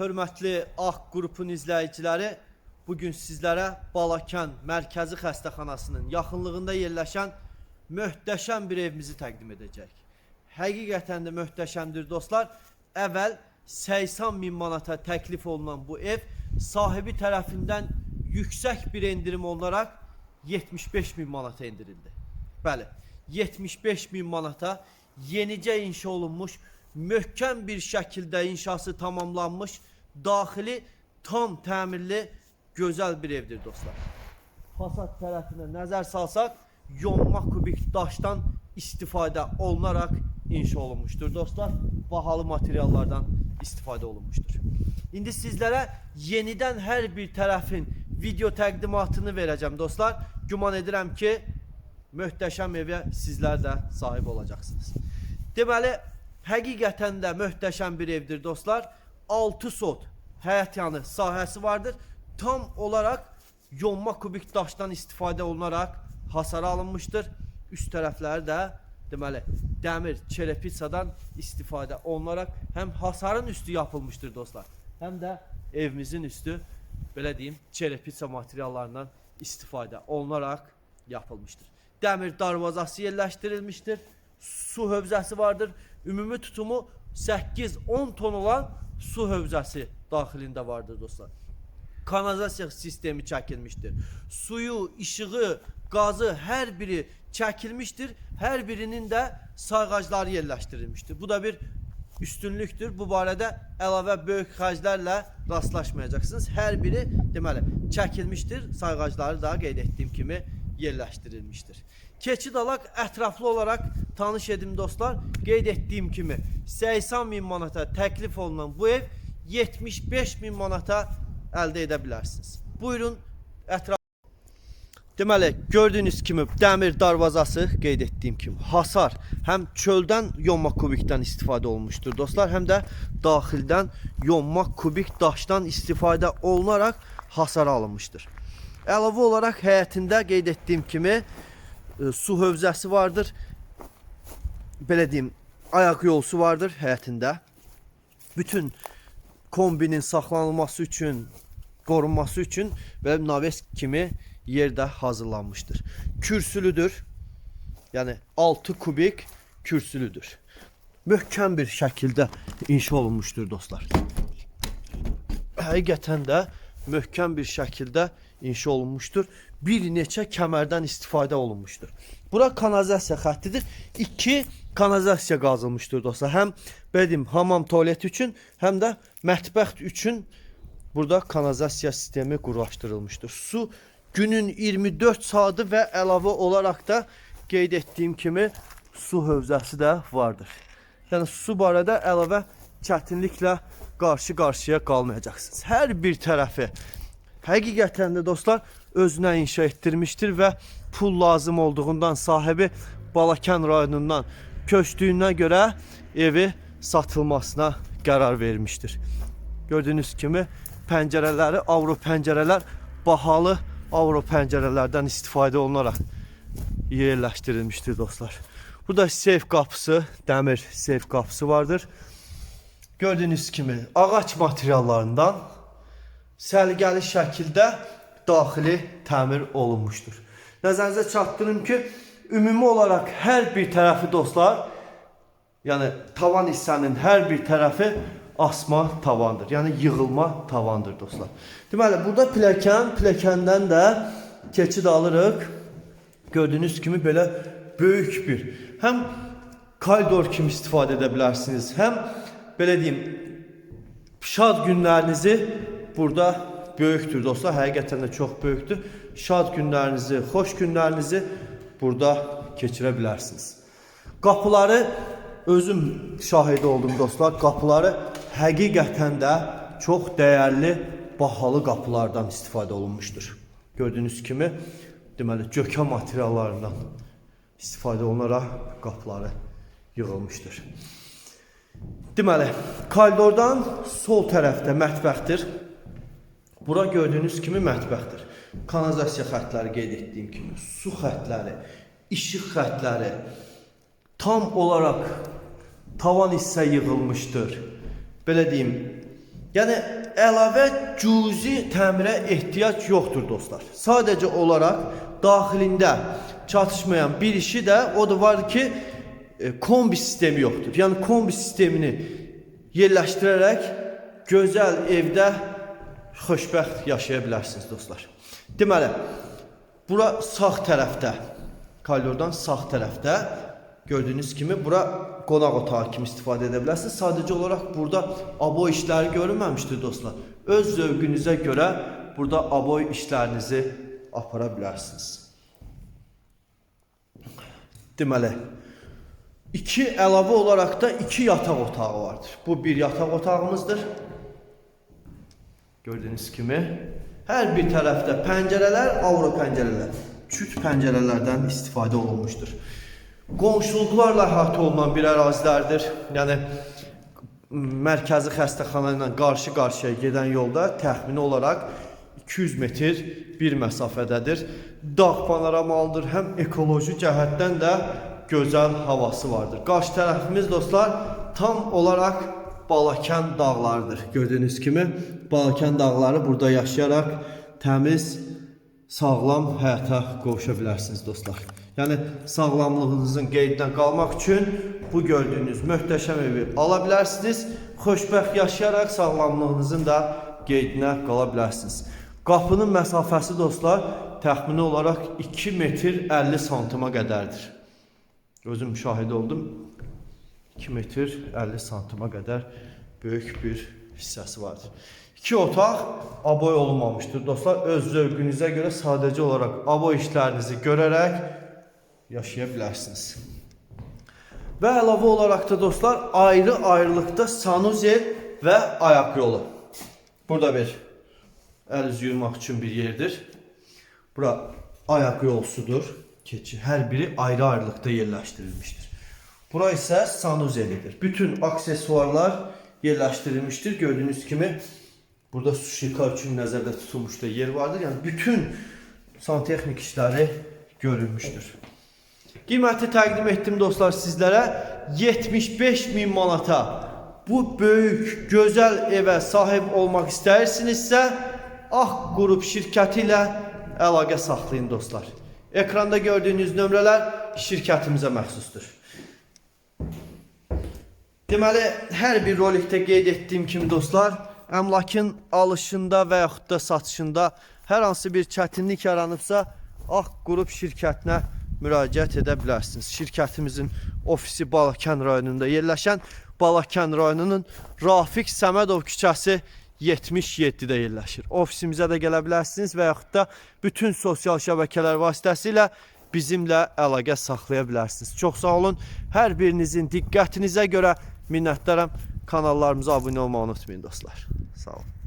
hörmətli Ağ qrupun izləyiciləri, bu gün sizlərə Balakən Mərkəzi Xəstəxanasının yaxınlığında yerləşən möhtəşəm bir evimizi təqdim edəcək. Həqiqətən də möhtəşəmdir dostlar. Əvvəl 80 min manata təklif olunan bu ev sahibi tərəfindən yüksək bir endirim olaraq 75 min manata endirildi. Bəli, 75 bin manata yenicə inşa olunmuş, möhkəm bir şəkildə inşası tamamlanmış, daxili tam təmirli, gözəl bir evdir dostlar. Fasad tərəfinə nəzər salsaq, yonma kubik daşdan istifadə olunaraq inşa olunmuşdur dostlar. Bahalı materiallardan istifadə olunmuşdur. İndi sizlərə yenidən hər bir tərəfin video təqdimatını verəcəm dostlar. Güman edirəm ki, möhtəşəm evə sizlər də sahib olacaqsınız. Deməli, həqiqətən də möhtəşəm bir evdir dostlar. 6 sot həyət yanı sahəsi vardır. Tam olaraq yonma kubik daşdan istifadə olunaraq hasara alınmışdır. Üst tərəfləri də deməli dəmir çerepitsadan istifadə olunaraq həm hasarın üstü yapılmışdır dostlar. Həm də evimizin üstü belə deyim çerepitsa materiallarından istifadə olunaraq yapılmışdır. Dəmir darvazası yerləşdirilmişdir. Su hövzəsi vardır. Ümumi tutumu 8-10 ton olan su hövzəsi daxilində vardır dostlar. Kanalizasiya sistemi çəkilmişdir. Suyu, işığı, qazı hər biri çəkilmişdir. Hər birinin də sayğacları yerləşdirilmişdir. Bu da bir üstünlükdür. Bu barədə əlavə böyük xərclərlə rastlaşmayacaqsınız. Hər biri deməli çəkilmişdir. Sayğacları da qeyd etdiyim kimi yerləşdirilmişdir. Keçid alaq ətraflı olaraq tanış edim dostlar. Qeyd etdiyim kimi 80 bin manata təklif olunan bu ev 75 bin manata əldə edə bilərsiniz. Buyurun ətraf Deməli, gördüyünüz kimi dəmir darvazası qeyd etdiyim kimi hasar həm çöldən yonma kubikdən istifadə olunmuşdur dostlar, həm də daxildən yonma kubik daşdan istifadə olunaraq hasar alınmışdır. Əlavə olaraq həyətində qeyd etdiyim kimi e, su hövzəsi vardır. Belə deyim, ayaq yolsu vardır həyətində. Bütün kombinin saxlanılması üçün, qorunması üçün və naves kimi yerdə hazırlanmışdır. Kürsülüdür. Yəni 6 kubik kürsülüdür. Möhkəm bir şəkildə inşa olunmuşdur dostlar. Həqiqətən də möhkəm bir şəkildə inşa olunmuşdur. Bir neçə kəmərdən istifadə olunmuşdur. Bura kanalizasiya xəttidir. İki kanalizasiya qazılmışdır dostlar. Həm bedim hamam tualet üçün, həm də mətbəx üçün burada kanalizasiya sistemi quraşdırılmışdır. Su günün 24 saatı və əlavə olaraq da qeyd etdiyim kimi su hövzəsi də vardır. Yəni su barədə əlavə çətinliklə qarşı-qarşıya qalmayacaqsınız. Hər bir tərəfi həqiqətən də dostlar özünə inşa etdirmişdir və pul lazım olduğundan sahibi Balakən rayonundan köçdüyünə görə evi satılmasına qərar vermişdir. Gördüyünüz kimi pəncərələri avro pəncərələr bahalı avro pəncərələrdən istifadə olunaraq yerləşdirilmişdir dostlar. Burada seyf qapısı, dəmir seyf qapısı vardır. Gördüyünüz kimi ağac materiallarından səliqəli şəkildə daxili təmir olunmuşdur. Nəzərinizə çatdırım ki, ümumi olaraq hər bir tərəfi dostlar, yəni tavan hissənin hər bir tərəfi asma tavandır. Yəni yığılma tavandır dostlar. Deməli, burada pilləkən, pilləkəndən də keçid alırıq. Gördüyünüz kimi belə böyük bir həm koridor kimi istifadə edə bilərsiniz, həm belə deyim, şad günlərinizi burada böyükdür dostlar. Həqiqətən də çox böyükdür. Şad günlərinizi, xoş günlərinizi burada keçirə bilərsiniz. Qapıları özüm şahidi oldum dostlar. Qapıları həqiqətən də çox dəyərli, bahalı qapılardan istifadə olunmuşdur. Gördüyünüz kimi, deməli, cökə materiallarından istifadə olunaraq qapıları yığılmışdır. Deməli, koridordan sol tərəfdə mətbəxdir. Bura gördüyünüz kimi mətbəxdir. Kanalizasiya xəttləri qeyd etdiyim kimi, su xəttləri, işıq xəttləri tam olaraq tavan hissə yığılmışdır. Belə deyim, Yəni əlavə cüzi təmirə ehtiyac yoxdur dostlar. Sadəcə olaraq daxilində çatışmayan bir işi də o da var ki, e, kombi sistemi yoxdur. Yəni kombi sistemini yerləşdirərək gözəl evdə xoşbəxt yaşaya bilərsiniz dostlar. Deməli, bura sağ tərəfdə, koridordan sağ tərəfdə gördüyünüz kimi bura qonaq otağı kimi istifadə edə bilərsiniz. Sadəcə olaraq burada aboy işləri görünməmişdir dostlar. Öz zövqünüzə görə burada aboy işlərinizi apara bilərsiniz. Deməli, iki əlavə olaraq da iki yataq otağı vardır. Bu bir yataq otağımızdır. Gördüyünüz kimi hər bir tərəfdə pəncərələr, avro pəncərələr, küt pəncərələrdən istifadə olunmuşdur. Qonşuluqlarla əhatə olunan bir ərazilərdir. Yəni mərkəzi xəstəxana ilə qarşı-qarşıya gedən yolda təxmini olaraq 200 metr bir məsafədədir. Dağ panoramalıdır, həm ekoloji cəhətdən də gözəl havası vardır. Qarşı tərəfimiz dostlar tam olaraq Balakən dağlarıdır. Gördüyünüz kimi Balakən dağları burada yaşayaraq təmiz, sağlam həyata qovuşa bilərsiniz dostlar. Yəni sağlamlığınızın qeydinə qalmaq üçün bu gördüyünüz möhtəşəm evi ala bilərsiniz. Xoşbəxt yaşayaraq sağlamlığınızın da qeydinə qala bilərsiniz. Qapının məsafəsi dostlar təxmini olaraq 2 metr 50 santima qədərdir. Özüm şahid oldum. 2 metr 50 santima qədər böyük bir hissəsi vardır. İki otaq aboy olunmamışdır. Dostlar öz zövqünüzə görə sadəcə olaraq aboy işlərinizi görərək yaşaya bilərsiniz. Və əlavə olaraq da dostlar ayrı-ayrılıqda sanuzel və ayaq yolu. Burada bir əl üz yuymaq üçün bir yerdir. Bura ayaq yolsudur. Keçi hər biri ayrı-ayrılıqda yerləşdirilmişdir. Bura isə sanuzelidir. Bütün aksesuarlar yerləşdirilmişdir. Gördüyünüz kimi burada su şirka üçün nəzərdə tutulmuş da yer vardır. Yəni bütün santexnik işləri görülmüşdür. Qiyməti təqdim etdim dostlar sizlərə 75 min manata bu böyük gözəl evə sahib olmaq istəyirsinizsə Ax qrup şirkəti ilə əlaqə saxlayın dostlar. Ekranda gördüyünüz nömrələr şirkətimizə məxsusdur. Deməli, hər bir rolikdə qeyd etdiyim kimi dostlar, əmlakın alışında və yaxud da satışında hər hansı bir çətinlik yaranıbsa, Ağ qrup şirkətinə müraciət edə bilərsiniz. Şirkətimizin ofisi Balakən rayonunda yerləşən Balakən rayonunun Rafiq Səmədov küçəsi 77-də yerləşir. Ofisimizə də gələ bilərsiniz və yaxud da bütün sosial şəbəkələr vasitəsilə bizimlə əlaqə saxlaya bilərsiniz. Çox sağ olun. Hər birinizin diqqətinizə görə minnətdaram. Kanallarımıza abunə olmağı unutmayın dostlar. Sağ olun.